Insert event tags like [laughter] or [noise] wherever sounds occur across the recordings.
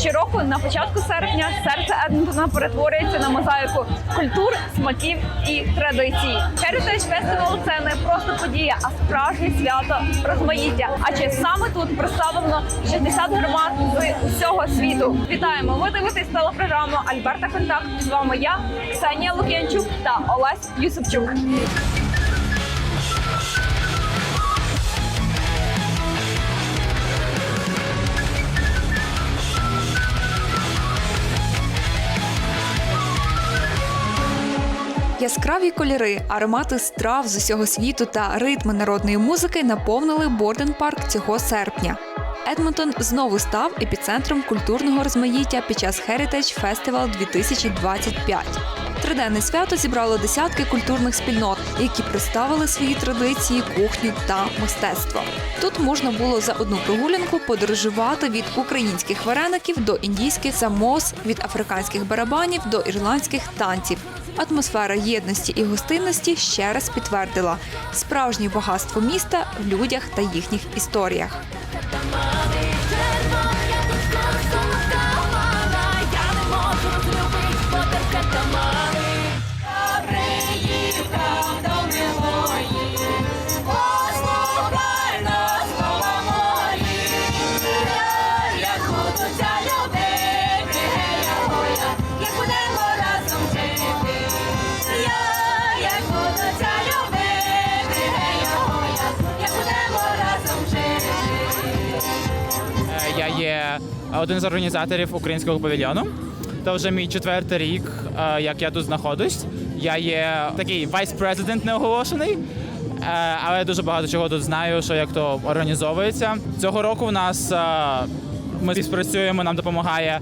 Щороку на початку серпня серце Едмонтона перетворюється на мозаїку культур, смаків і традицій. Heritage Festival – це не просто подія, а справжнє свято розмаїття. Адже саме тут представлено 60 громад з усього світу. Вітаємо! Ви дивитесь телепрограму Альберта Контакт. З вами я, Ксенія Лук'янчук та Олесь Юсупчук. Яскраві кольори, аромати страв з усього світу та ритми народної музики наповнили Борден Парк цього серпня. Едмонтон знову став епіцентром культурного розмаїття під час Heritage Festival 2025. Триденне свято зібрало десятки культурних спільнот, які представили свої традиції, кухню та мистецтво. Тут можна було за одну прогулянку подорожувати від українських вареників до індійських самос, від африканських барабанів до ірландських танців. Атмосфера єдності і гостинності ще раз підтвердила справжнє багатство міста в людях та їхніх історіях. Один з організаторів українського павільйону. Це вже мій четвертий рік, е, як я тут знаходжусь. Я є такий вайс-президент неоголошений, е, але дуже багато чого тут знаю, що як то організовується. Цього року в нас е, ми співпрацюємо, нам допомагає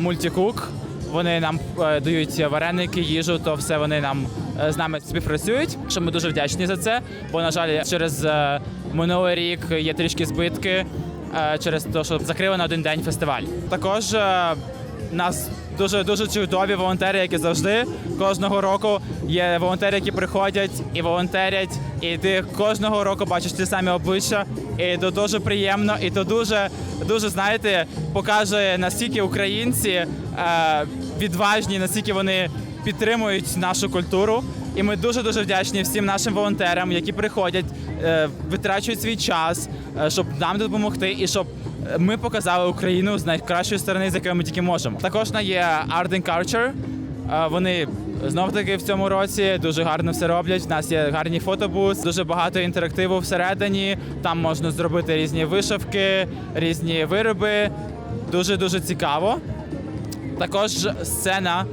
мультикук. Вони нам дають вареники, їжу, то все вони нам з нами співпрацюють. Що ми дуже вдячні за це. Бо, на жаль, через минулий рік є трішки збитки через те, що закрили на один день фестиваль. Також е, нас дуже дуже чудові волонтери, які завжди кожного року є волонтери, які приходять і волонтерять. І ти кожного року бачиш ті самі обличчя. І то дуже приємно, і то дуже дуже знаєте, показує наскільки українці е, відважні, наскільки вони підтримують нашу культуру. І ми дуже дуже вдячні всім нашим волонтерам, які приходять, е, витрачують свій час, е, щоб нам допомогти, і щоб ми показали Україну з найкращої сторони, з якої ми тільки можемо. Також на є Art and Culture. Е, Вони знов таки в цьому році дуже гарно все роблять. У нас є гарні фотобус, дуже багато інтерактиву всередині. Там можна зробити різні вишивки, різні вироби. Дуже дуже цікаво. Також сцена.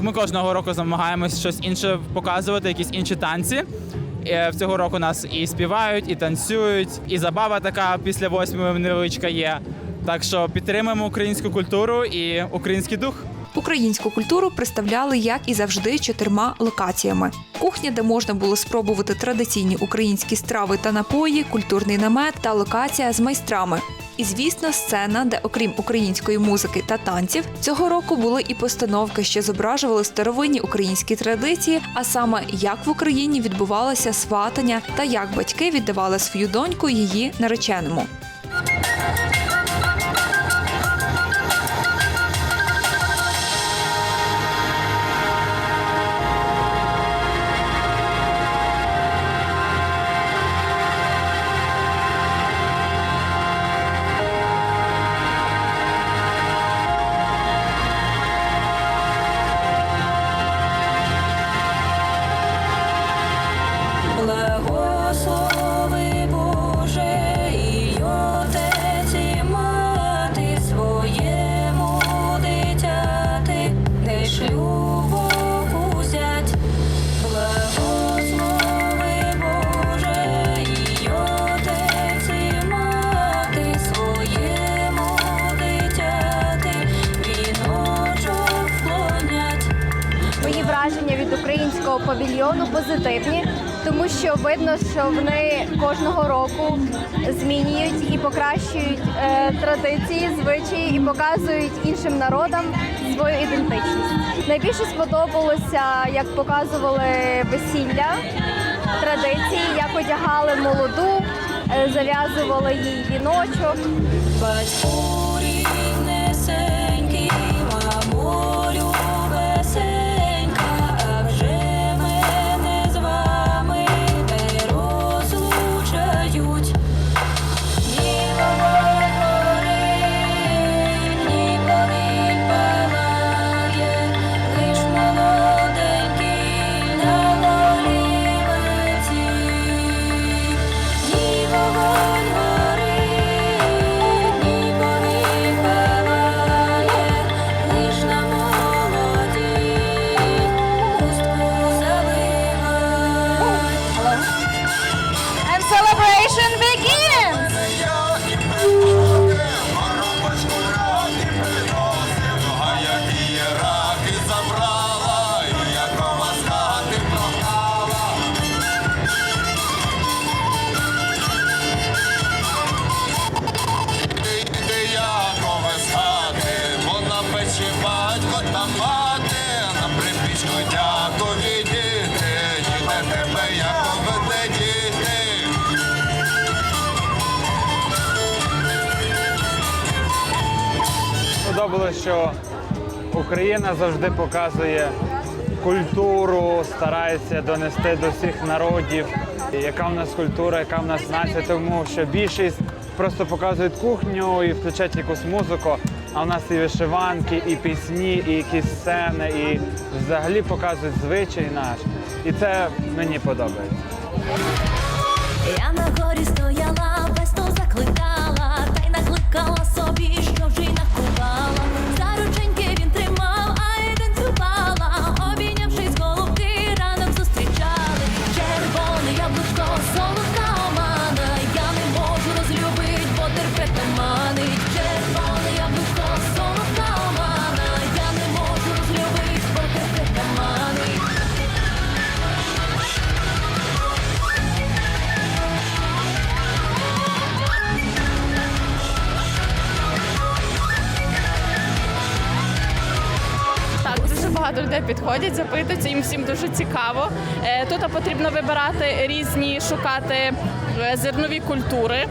Ми кожного року намагаємось щось інше показувати, якісь інші танці. Е, В цього року нас і співають, і танцюють, і забава така після восьмої невеличка є. Так що підтримуємо українську культуру і український дух. Українську культуру представляли, як і завжди, чотирма локаціями: кухня, де можна було спробувати традиційні українські страви та напої, культурний намет та локація з майстрами. І звісно, сцена, де, окрім української музики та танців, цього року були і постановки, що зображували старовинні українські традиції, а саме як в Україні відбувалося сватання та як батьки віддавали свою доньку її нареченому. Павільйону позитивні, тому що видно, що вони кожного року змінюють і покращують е, традиції, звичаї і показують іншим народам свою ідентичність. Найбільше сподобалося, як показували весілля, традиції, як одягали молоду, е, зав'язували їй віночок. Сподобалось, що Україна завжди показує культуру, старається донести до всіх народів, яка в нас культура, яка в нас нація, тому що більшість просто показують кухню і включають якусь музику, а в нас і вишиванки, і пісні, і якісь сцени, і взагалі показують звичай наш. І це мені подобається. Я на горі стояла, людей підходять, запитуються, їм всім дуже цікаво. Е, Тут потрібно вибирати різні, шукати е, зернові культури.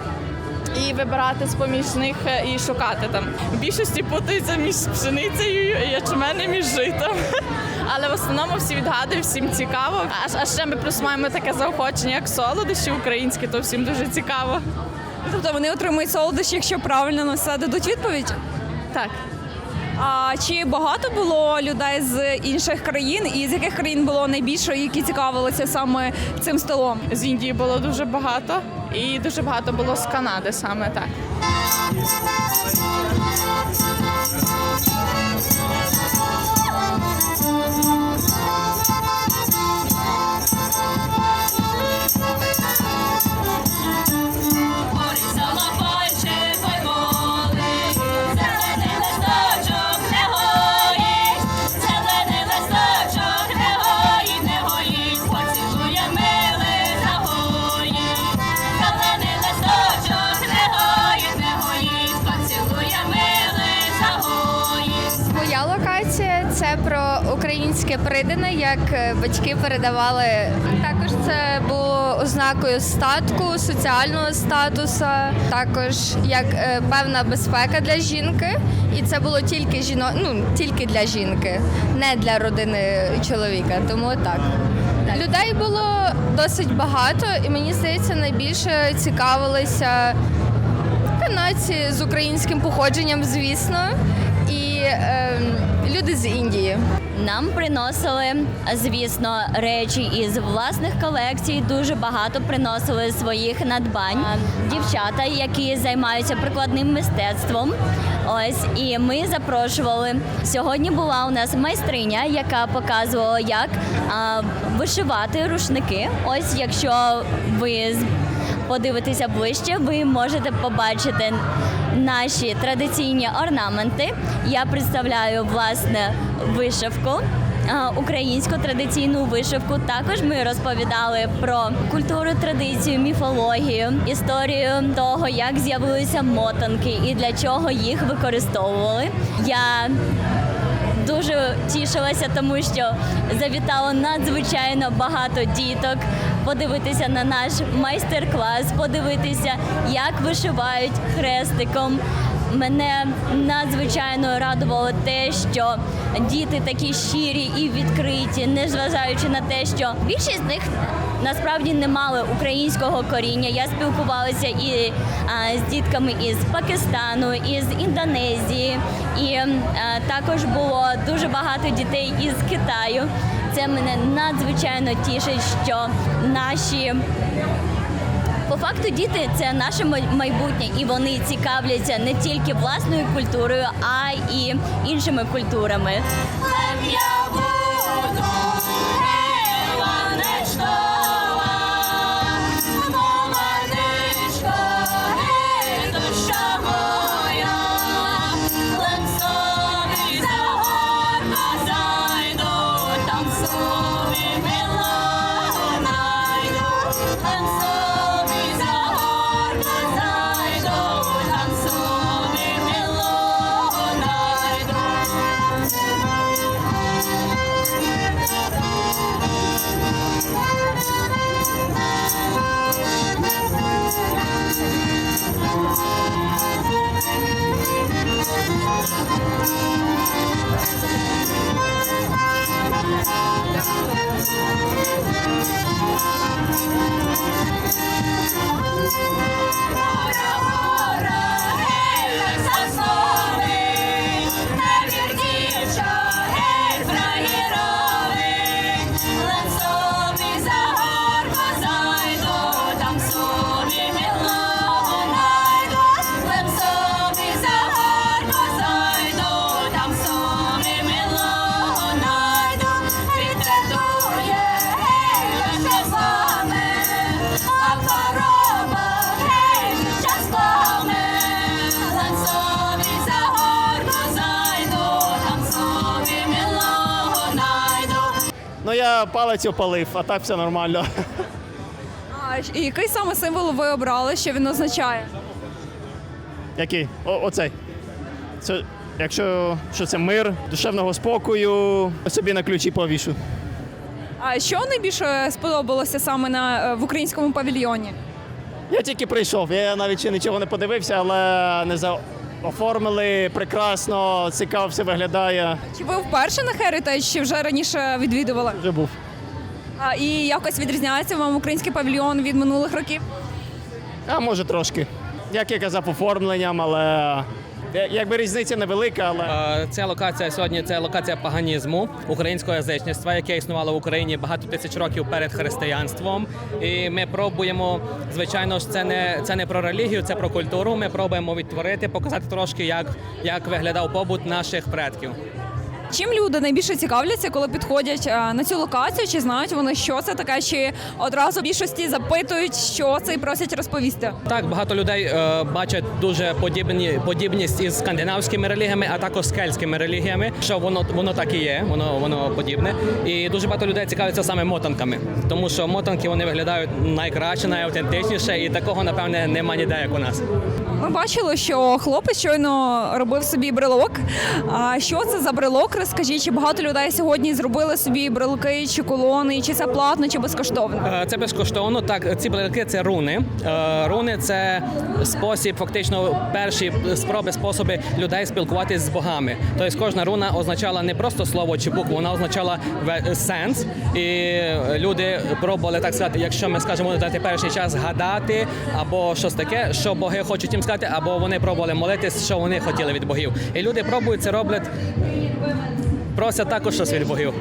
І вибирати з поміж них е, і шукати там. В більшості путаються між пшеницею, ячменем і житом. [laughs] Але в основному всі відгадують, всім цікаво. А, а ще ми плюс маємо таке заохочення, як солодощі українські, то всім дуже цікаво. Тобто вони отримують солодощі, якщо правильно на все дадуть відповідь. Так. А чи багато було людей з інших країн, і з яких країн було найбільше, які цікавилися саме цим столом? З Індії було дуже багато, і дуже багато було з Канади саме так. Як е, батьки передавали. Також це було ознакою статку, соціального статусу, також як е, певна безпека для жінки. І це було тільки жіно... ну, тільки для жінки, не для родини чоловіка. Тому так. Людей було досить багато, і мені здається, найбільше цікавилися канадці з українським походженням, звісно, і ем, люди з Індії. Нам приносили, звісно, речі із власних колекцій. Дуже багато приносили своїх надбань. Дівчата, які займаються прикладним мистецтвом. Ось і ми запрошували. Сьогодні була у нас майстриня, яка показувала, як а, вишивати рушники. Ось, якщо ви подивитися ближче, ви можете побачити наші традиційні орнаменти. Я представляю власне вишивку. Українську традиційну вишивку також ми розповідали про культуру, традицію, міфологію, історію того, як з'явилися мотанки і для чого їх використовували. Я дуже тішилася, тому що завітало надзвичайно багато діток. Подивитися на наш майстер-клас, подивитися, як вишивають хрестиком. Мене надзвичайно радувало те, що діти такі щирі і відкриті, незважаючи на те, що більшість з них насправді не мали українського коріння. Я спілкувалася і а, з дітками із Пакистану, із Індонезії, і а, також було дуже багато дітей із Китаю. Це мене надзвичайно тішить, що наші по факту діти це наше май- майбутнє, і вони цікавляться не тільки власною культурою, а й іншими культурами. Я палець опалив, а так все нормально. А і який саме символ ви обрали, що він означає? Який? О, оцей. Це, якщо що це мир, душевного спокою, собі на ключі повішу. А що найбільше сподобалося саме на е, в українському павільйоні? Я тільки прийшов, я навіть ще нічого не подивився, але не за оформили прекрасно, цікаво все виглядає. Чи ви вперше на Heritage, чи вже раніше відвідували? Вже був. А і якось відрізняється вам український павільйон від минулих років? А може трошки. Як я казав, оформленням, але якби різниця невелика, але. Ця локація сьогодні це локація паганізму українського язичництва, яке існувало в Україні багато тисяч років перед християнством. І ми пробуємо, звичайно ж, це не це не про релігію, це про культуру. Ми пробуємо відтворити, показати трошки, як, як виглядав побут наших предків. Чим люди найбільше цікавляться, коли підходять е, на цю локацію? Чи знають вони, що це таке, чи одразу в більшості запитують, що це і просять розповісти? Так, багато людей е, бачать дуже подібні подібність із скандинавськими релігіями, а також кельтськими релігіями. Що воно воно так і є, воно воно подібне. І дуже багато людей цікавляться саме мотанками, тому що мотанки вони виглядають найкраще, найавтентичніше, і такого напевне нема ніде, як у нас. Ми бачили, що хлопець щойно робив собі брелок. А що це за брелок? Розкажіть, чи багато людей сьогодні зробили собі брелки чи колони, чи це платно, чи безкоштовно? Е, Це безкоштовно. Так, ці брелки це руни. Е, Руни це спосіб, фактично, перші спроби способи людей спілкуватись з богами. Тобто кожна руна означала не просто слово чи букву, вона означала сенс. І люди пробували так сказати, якщо ми скажемо на теперішній час гадати або щось таке, що боги хочуть їм сказати, або вони пробували молитись, що вони хотіли від богів. І люди пробують це роблять. Просять також щось від богів.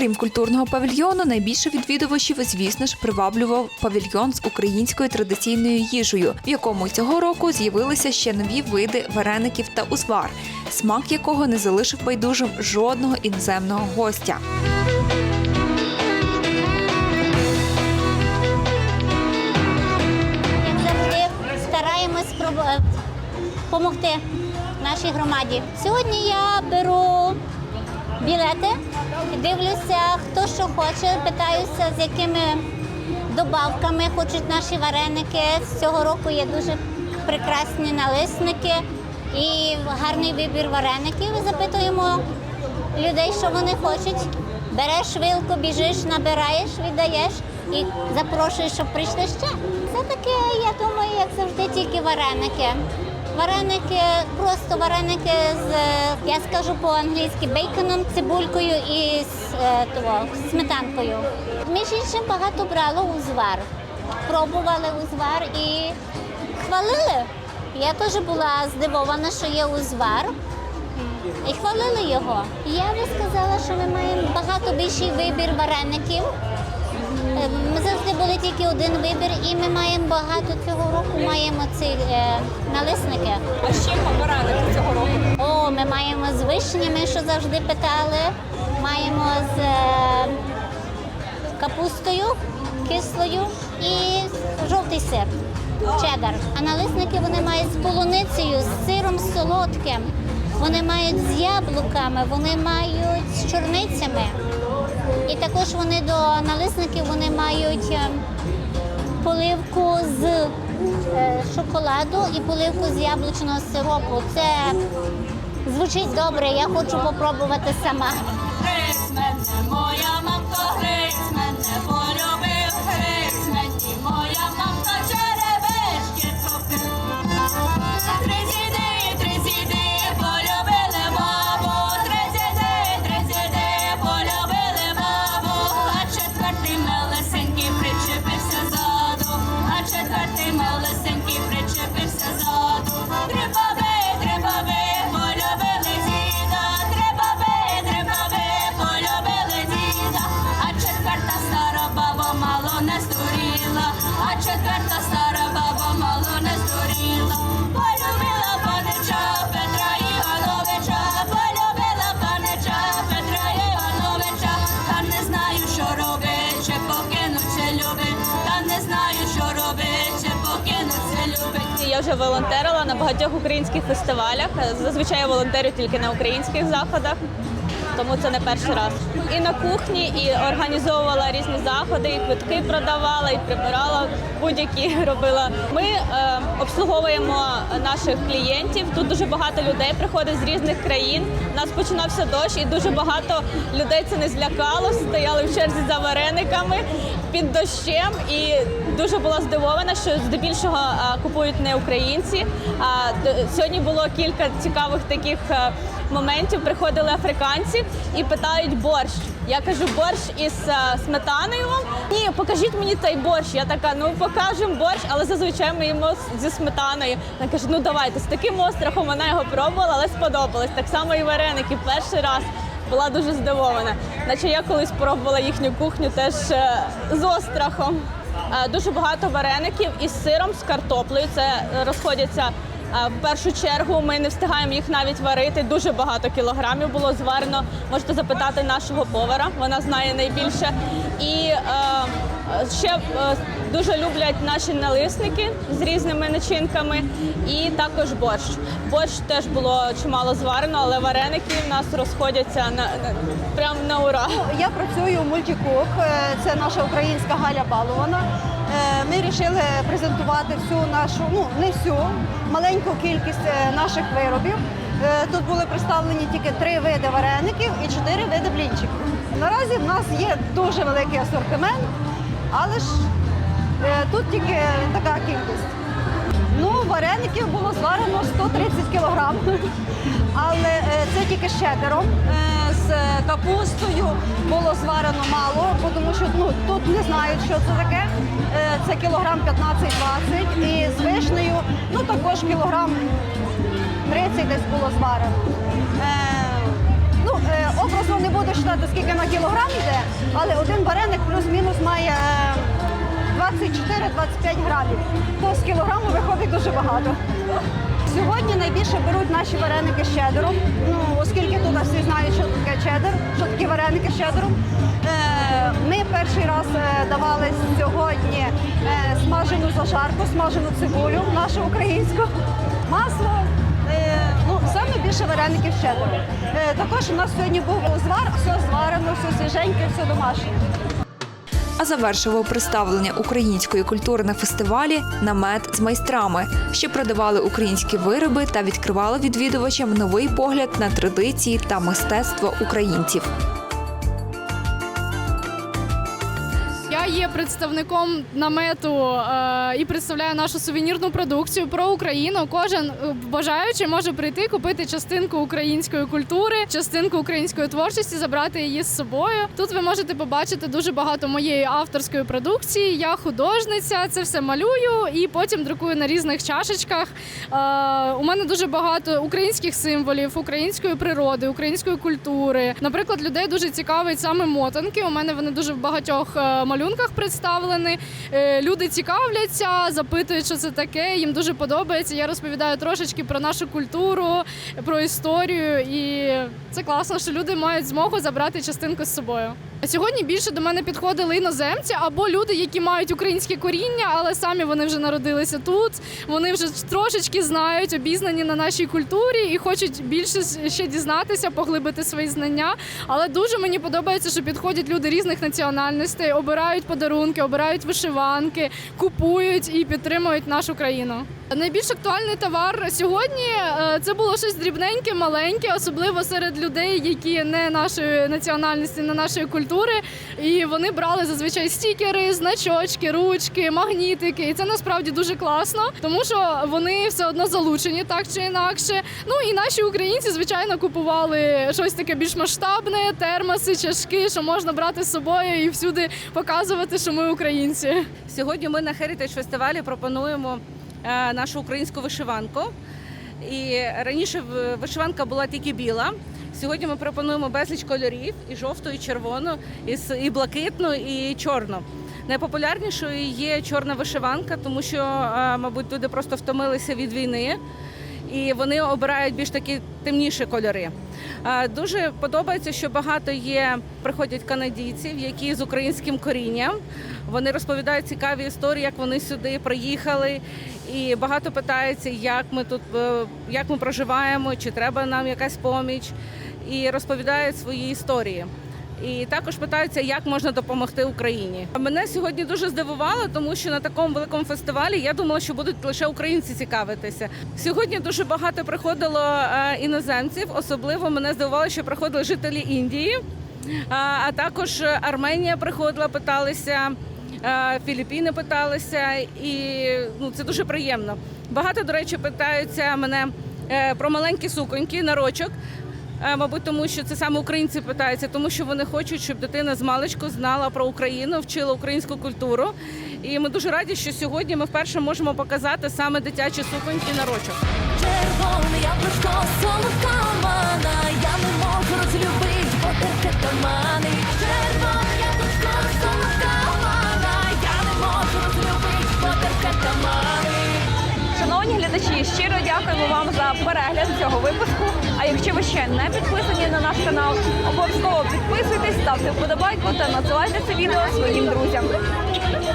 Окрім культурного павільйону, найбільше відвідувачів, звісно ж, приваблював павільйон з українською традиційною їжею, в якому цього року з'явилися ще нові види вареників та узвар, смак якого не залишив байдужим жодного іноземного гостя. стараємось допомогти нашій громаді. Сьогодні я беру білети, дивлюся, хто що хоче, питаюся, з якими добавками хочуть наші вареники. З цього року є дуже прекрасні налисники і гарний вибір вареників. Запитуємо людей, що вони хочуть. Береш вилку, біжиш, набираєш, віддаєш і запрошуєш, щоб прийшли ще. Це таке, я думаю, як завжди, тільки вареники. Вареники, просто вареники з, я скажу по-англійськи, бейконом, цибулькою і з е, того, сметанкою. Між іншим багато брало узвар. Пробували узвар і хвалили. Я теж була здивована, що є узвар. І хвалили його. Я би сказала, що ми маємо багато більший вибір вареників. Е, Ми завжди були тільки один вибір, і ми маємо багато цього року. Маємо ці е, налисники. А з чим вареники цього року? О, ми маємо з вишнями, що завжди питали. Маємо з е, капустою кислою і жовтий сир, чеддер. А налисники вони мають з полуницею, з сиром солодким. Вони мають з яблуками, вони мають з чорницями. І також вони до налисників вони мають е, поливку з е, шоколаду і поливку з яблучного сиропу. Це звучить добре, я хочу попробувати сама. Багатьох українських фестивалях. Зазвичай я волонтерю тільки на українських заходах. Тому це не перший раз. І на кухні, і організовувала різні заходи, і квитки продавала, і прибирала будь-які [laughs] робила. Ми е, обслуговуємо наших клієнтів. Тут дуже багато людей приходить з різних країн. У нас починався дощ, і дуже багато людей це не злякало. Стояли в черзі за варениками під дощем. І дуже була здивована, що здебільшого купують не українці. А сьогодні було кілька цікавих таких. е, моментів приходили африканці і питають борщ. Я кажу, борщ із е, сметаною? Ні, покажіть мені цей борщ. Я така, ну покажемо борщ, але зазвичай ми їмо зі сметаною. Вона каже, ну давайте з таким острахом вона його пробувала, але сподобалось. Так само і вареники. Перший раз була дуже здивована. Наче я колись пробувала їхню кухню теж е, з острахом. Е, Дуже багато вареників із сиром, з картоплею. Це розходяться е, в першу чергу. Ми не встигаємо їх навіть варити. Дуже багато кілограмів було зварено. Можете запитати нашого повара, вона знає найбільше. І е, ще е, дуже люблять наші налисники з різними начинками, і також борщ. Борщ теж було чимало зварено, але вареники в нас розходяться на, на прям на ура. Я працюю у мультикук. Е, Це наша українська Галя Балована. Е, Ми вирішили презентувати всю нашу, ну не всю, маленьку кількість наших виробів. Тут були представлені тільки три види вареників і чотири види блінчиків. Наразі в нас є дуже великий асортимент, але ж е, тут тільки така кількість. Ну, вареників було зварено 130 кілограм, але е, це тільки з чедером. Е, З капустою було зварено мало, тому що ну, тут не знають, що це таке. Це кілограм 15-20 і з вишнею ну, також кілограм 30 десь було зварено. Е, е, образно не буду вважати, скільки на кілограм йде, але один вареник плюс-мінус має е, 24-25 грамів. То з кілограму виходить дуже багато. Сьогодні найбільше беруть наші вареники з чедером, ну, оскільки тут всі знають, що таке чедер, що такі вареники з чедером. Е, Ми перший раз е, давали сьогодні е, смажену зажарку, смажену цибулю нашу українську, масло. Більше вареників ще. Е, Також у нас сьогодні був звар, все зварено, все свіженьке, все домашнє. А завершував представлення української культури на фестивалі намет з майстрами, що продавали українські вироби та відкривали відвідувачам новий погляд на традиції та мистецтво українців. Представником намету е, і представляю нашу сувенірну продукцію про Україну. Кожен е, бажаючий може прийти, купити частинку української культури, частинку української творчості, забрати її з собою. Тут ви можете побачити дуже багато моєї авторської продукції. Я художниця, це все малюю і потім друкую на різних чашечках. Е, у мене дуже багато українських символів, української природи, української культури. Наприклад, людей дуже цікавить саме мотанки. У мене вони дуже в багатьох малюнках представлені. Е, Люди цікавляться, запитують, що це таке. Їм дуже подобається. Я розповідаю трошечки про нашу культуру, про історію, і це класно, що люди мають змогу забрати частинку з собою. Сьогодні більше до мене підходили іноземці або люди, які мають українське коріння, але самі вони вже народилися тут. Вони вже трошечки знають, обізнані на нашій культурі і хочуть більше ще дізнатися, поглибити свої знання. Але дуже мені подобається, що підходять люди різних національностей, обирають подарунки, обирають вишиванки, купують і підтримують нашу країну. Найбільш актуальний товар сьогодні е, це було щось дрібненьке, маленьке, особливо серед людей, які не нашої національності, не нашої культури. І вони брали зазвичай стікери, значочки, ручки, магнітики. І це насправді дуже класно, тому що вони все одно залучені так чи інакше. Ну і наші українці, звичайно, купували щось таке більш масштабне, термоси, чашки, що можна брати з собою і всюди показувати, що ми українці. Сьогодні ми на Heritage фестивалі пропонуємо нашу українську вишиванку. І раніше вишиванка була тільки біла. Сьогодні ми пропонуємо безліч кольорів і жовту, і червону, і, і блакитну, і чорну. Найпопулярнішою є чорна вишиванка, тому що, е, мабуть, люди просто втомилися від війни. І вони обирають більш такі темніші кольори. Е, Дуже подобається, що багато є приходять канадійців, які з українським корінням. Вони розповідають цікаві історії, як вони сюди приїхали, і багато питаються, як ми тут е, як ми проживаємо, чи треба нам якась поміч, і розповідають свої історії. І також питаються, як можна допомогти Україні. Мене сьогодні дуже здивувало, тому що на такому великому фестивалі я думала, що будуть лише українці цікавитися. Сьогодні дуже багато приходило е, іноземців. Особливо мене здивувало, що приходили жителі Індії, а, також Арменія приходила, питалися. е, Філіппіни питалися, і ну це дуже приємно. Багато, до речі, питаються мене е, про маленькі суконьки, нарочок. Е, Мабуть, тому що це саме українці питаються, тому що вони хочуть, щоб дитина з маличку знала про Україну, вчила українську культуру. І ми дуже раді, що сьогодні ми вперше можемо показати саме дитячі суконьки нарочок. Червоне яблучко, солодка мана, я не можу розлюбить, бо дякуємо вам за перегляд цього випуску. А якщо ви ще не підписані на наш канал, обов'язково підписуйтесь, ставте вподобайку та надсилайте це відео своїм друзям.